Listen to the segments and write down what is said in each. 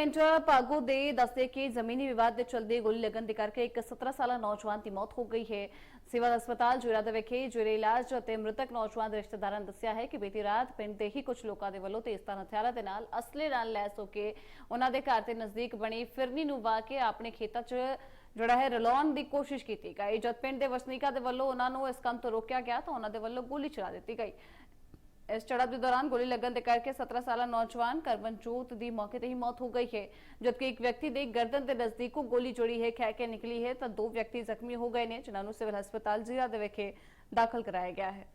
ਪਿੰਡ ਪਾਗੋ ਦੇ ਦੱਸਦੇ ਕਿ ਜ਼ਮੀਨੀ ਵਿਵਾਦ ਦੇ ਚਲਦੇ ਗੋਲੀ ਲੱਗਣ ਦੇ ਕਰਕੇ ਇੱਕ 17 ਸਾਲਾ ਨੌਜਵਾਨ ਦੀ ਮੌਤ ਹੋ ਗਈ ਹੈ। ਸਿਵਲ ਹਸਪਤਾਲ ਜੁਰਾ ਵਿਖੇ ਜੁਰੇ ਇਲਾਜ ਅਤੇ ਮ੍ਰਿਤਕ ਨੌਜਵਾਨ ਦੇ ਰਿਸ਼ਤੇਦਾਰਾਂ ਨੇ ਦੱਸਿਆ ਹੈ ਕਿ ਬੀਤੀ ਰਾਤ ਪਿੰਡ ਦੇ ਹੀ ਕੁਝ ਲੋਕਾਂ ਦੇ ਵੱਲੋਂ ਤੇਜ਼ਧਾਰ ਹਥਿਆਰਾਂ ਦੇ ਨਾਲ ਅਸਲੇ ਨਾਲ ਲੈਸ ਹੋ ਕੇ ਉਹਨਾਂ ਦੇ ਘਰ ਦੇ ਨਜ਼ਦੀਕ ਬਣੀ ਫਿਰਨੀ ਨੂੰ ਵਾਹ ਕੇ ਆਪਣੇ ਖੇਤਾਂ 'ਚ ਜਿਹੜਾ ਹੈ ਰਲਾਉਣ ਦੀ ਕੋਸ਼ਿਸ਼ ਕੀਤੀ ਗਈ। ਜਦ ਪਿੰਡ ਦੇ ਵਸਨੀਕਾਂ ਦੇ ਵੱਲੋਂ ਉਹਨਾਂ ਨੂੰ ਇਸ ਕੰਮ ਤੋਂ ਰੋਕਿਆ ਗਿਆ ਤਾਂ ਉਹਨਾਂ ਦੇ ਵੱਲੋਂ ਗੋਲੀ ਚਲਾ ਦਿੱਤੀ ਗਈ। ਇਸ ਝੜਪ ਦੇ ਦੌਰਾਨ ਗੋਲੀ ਲੱਗਣ ਦੇ ਕਰਕੇ 17 ਸਾਲਾ ਨੌਜਵਾਨ ਕਰਮਨਜੋਤ ਦੀ ਮੌਕੇ ਤੇ ਹੀ ਮੌਤ ਹੋ ਗਈ ਹੈ। ਜਦਕਿ ਇੱਕ ਵਿਅਕਤੀ ਦੇ ਗਰਦਨ ਦੇ ਨਜ਼ਦੀਕੋਂ ਗੋਲੀ ਜੋੜੀ ਹੈ, ਖਹਿ ਕੇ ਨਿਕਲੀ ਹੈ, ਤਾਂ ਦੋ ਵਿਅਕਤੀ ਜ਼ਖਮੀ ਹੋ ਗਏ ਨੇ, ਜਿਨ੍ਹਾਂ ਨੂੰ ਸਿਵਲ ਹਸਪਤਾਲ ਜ਼ੀਰਾ ਦੇ ਵਿਖੇ ਦਾਖਲ ਕਰਾਇਆ ਗਿਆ ਹੈ।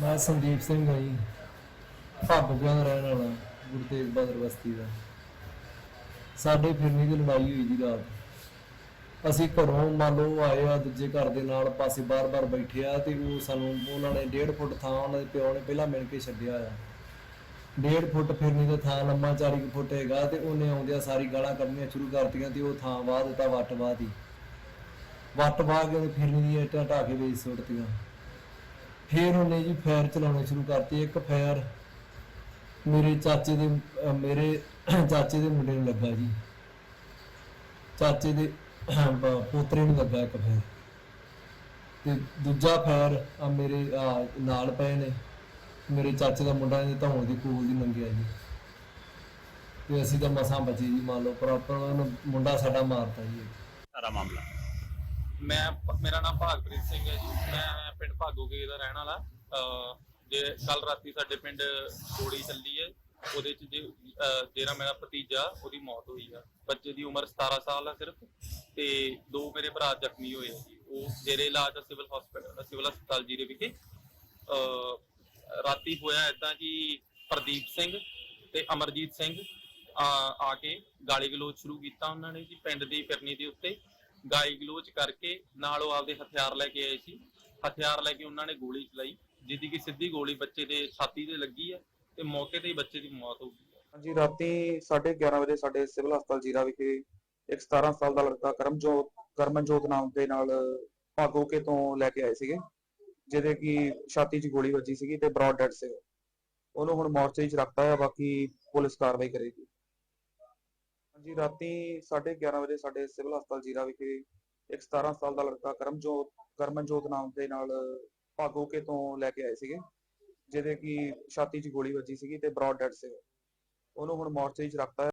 ਮੈਂ ਸੰਦੀਪ ਸਿੰਘ ਹਾਂ ਜੀ ਭਾਗੋਆਂ ਦਾ ਰਹਿਣ ਵਾਲਾ, ਗੁਰੂ ਬਹਾਦਰ ਬਸਤੀ ਦਾ। ਸਾਡੇ ਫਿਰਨੀ ਦੀ ਲੜਾਈ ਹੋਈ ਜੀ ਰਾਤ। ਅਸੀਂ ਘਰੋਂ ਮੰਨ ਲਓ ਆਏ ਆ ਦੂਜੇ ਘਰ ਦੇ ਨਾਲ, ਪਾਸੇ ਬਾਰ-ਬਾਰ ਬੈਠੇ ਆ ਤੇ ਉਹ ਸਾਨੂੰ ਉਹਨਾਂ ਨੇ 1.5 ਫੁੱਟ ਥਾਂ ਉਹਨਾਂ ਦੇ ਪਿਓ ਨੇ ਪਹਿਲਾਂ ਮਿਲ ਕੇ ਛੱਡਿਆ ਆ। 1.5 ਫੁੱਟ ਫਿਰਨੀ ਦਾ ਥਾਂ, ਲੰਮਾ 40 ਫੁੱਟ ਹੈਗਾ ਤੇ ਉਹਨੇ ਆਉਂਦਿਆਂ ਸਾਰੀ ਗਾਲਾਂ ਕੱਢਣੀਆਂ ਸ਼ੁਰੂ ਕਰਤੀਆਂ ਤੇ ਉਹ ਥਾਂ ਵਾਹ ਦਿੱਤਾ, ਵੱਟ ਵਾਹ ਦੀ ਵੱਟ ਵਾਹ ਕੇ ਉਹਨੇ ਫਿਰਨੀ ਦੀ ਇੱਟਾਂ ਢਾਹ ਕੇ ਵੇਚ ਸੁੱਟਤੀਆਂ। ਫਿਰ ਉਹਨੇ ਜੀ ਫਾਇਰ ਚਲਾਉਣੇ ਸ਼ੁਰੂ ਕਰਤੀ। ਇੱਕ ਫਾਇਰ ਮੇਰੇ ਚਾਚੇ ਦੇ ਮੇਰੇ ਚਾਚੇ ਦੇ ਮੁੰਡੇ ਨੂੰ ਲੱਗਾ ਜੀ। ਚਾਚੇ ਦੇ ਪ- ਪੋਤਰੇ ਨੂੰ ਲੱਗਾ ਇੱਕ ਫਾਇਰ ਤੇ ਦੂਜਾ ਫਾਇਰ ਆ ਮੇਰੇ ਨਾਲ ਪਏ ਨੇ। ਮੇਰੇ ਚਾਚੇ ਦਾ ਮੁੰਡਾ ਨੇ ਧੌਣ ਦੀ ਕੂਲ ਦੀ ਲੰਘਿਆ ਜੀ। ਤੇ ਅਸੀਂ ਤਾਂ ਮਸਾਂ ਬਚੇ ਜੀ ਮੰਨ ਲਓ ਪਰ ਆਪਾਂ ਨੂੰ ਮੁੰਡਾ ਸਾਡਾ ਮਾਰਤਾ ਜੀ। ਸਾਰਾ ਮਾਮਲਾ। ਮੈਂ ਮੇਰਾ ਨਾਮ ਭਾਗਪ੍ਰੀਤ ਸਿੰਘ ਹੈ ਜੀ। ਮੈਂ ਪਿੰਡ ਭਾਗੋਗੇ ਦਾ ਰਹਿਣ ਵਾਲਾ। ਅਹ ਜੇ ਕੱਲ ਰਾਤੀ ਸਾਡੇ ਪਿੰਡ ਗੋਲੀ ਚੱਲੀ ਹੈ ਉਹਦੇ ਚ ਜੇ ਅਹ ਜਿਹੜਾ ਮੇਰਾ ਭਤੀਜਾ ਉਹਦੀ ਮੌਤ ਹੋਈ ਆ। ਬੱਚੇ ਦੀ ਉਮਰ 17 ਸਾਲ ਆ ਸਿਰਫ। ਤੇ ਦੋ ਮੇਰੇ ਭਰਾ ਜ਼ਖਮੀ ਹੋਏ ਆ ਜੀ। ਉਹ ਜਿਹੜੇ ਇਲਾਜ ਸਿਵਲ ਹਸਪੀਟਲ, ਸਿਵਲ ਹਸਪਤਾਲ ਜੀਰੇ ਵਿਖੇ। ਅਹ ਰਾਤੀ ਹੋਇਆ ਇਦਾਂ ਕਿ ਪ੍ਰਦੀਪ ਸਿੰਘ ਤੇ ਅਮਰਜੀਤ ਸਿੰਘ, ਆ ਆ ਕੇ ਗਾਲੀ ਗਲੋਚ ਸ਼ੁਰੂ ਕੀਤਾ ਉਹਨਾਂ ਨੇ ਜੀ ਪਿੰਡ ਦੀ ਫਿਰਨੀ ਦੇ ਉੱਤੇ। ਗਾਲੀ ਗਲੋਚ ਕਰਕੇ ਨਾਲ ਉਹ ਆਪਦੇ ਹਥਿਆਰ ਲੈ ਕੇ ਆਏ ਸੀ। ਹਥਿਆਰ ਲੈ ਕੇ ਉਹਨਾਂ ਨੇ ਗੋਲੀ ਚਲਾਈ, ਜਿਹਦੀ ਕਿ ਸਿੱਧੀ ਗੋਲੀ ਬੱਚੇ ਦੇ ਛਾਤੀ ਤੇ ਲੱਗੀ ਹੈ ਤੇ ਮੌਕੇ ਤੇ ਹੀ ਬੱਚੇ ਦੀ ਮੌਤ ਹੋ ਗਈ ਹਾਂਜੀ, ਰਾਤੀ 11:30 ਵਜੇ ਸਾਡੇ ਸਿਵਲ ਹਸਪਤਾਲ ਜੀਰਾ ਵਿਖੇ ਇੱਕ 17 ਸਾਲ ਦਾ ਲੜਕਾ ਕਰਮਜੋਤ, ਕਰਮਨਜੋਤ ਨਾਮ ਦੇ ਨਾਲ ਭਾਗੋਕੇ ਤੋਂ ਲੈ ਕੇ ਆਏ ਸੀਗੇ, ਜਿਹਦੇ ਕਿ ਛਾਤੀ 'ਚ ਗੋਲੀ ਵੱਜੀ ਸੀਗੀ ਤੇ ਬ੍ਰੌਡ ਡੈਡ ਸੀ ਉਹਨੂੰ ਹੁਣ ਮੋਰਚਰੀ 'ਚ ਰੱਖਤਾ ਹੈ ਬਾਕੀ ਪੁਲਿਸ ਕਾਰਵਾਈ ਕਰੇਗੀ। ਹਾਂਜੀ, ਰਾਤੀ 11:30 ਵਜੇ ਸਾਡੇ ਸਿਵਲ ਹਸਪਤਾਲ ਜੀਰਾ ਵਿਖੇ ਇੱਕ 17 ਸਾਲ ਦਾ ਲੜਕਾ ਕਰਮਜੋਤ, ਕਰਮਨਜੋਤ ਨਾਮ ਦੇ ਨਾਲ ਭਾਗੋਕੇ ਤੋਂ ਲੈ ਕੇ ਆਏ ਸੀਗੇ, ਜਿਹਦੇ ਕਿ ਛਾਤੀ 'ਚ ਗੋਲੀ ਵੱਜੀ ਸੀਗੀ ਤੇ ਬ੍ਰੌਡ ਡੈਡ ਸੀ ਉਹਨੂੰ ਹੁਣ ਮੋਰਚੇ 'ਚ ਰੱਖਤਾ ਹੈ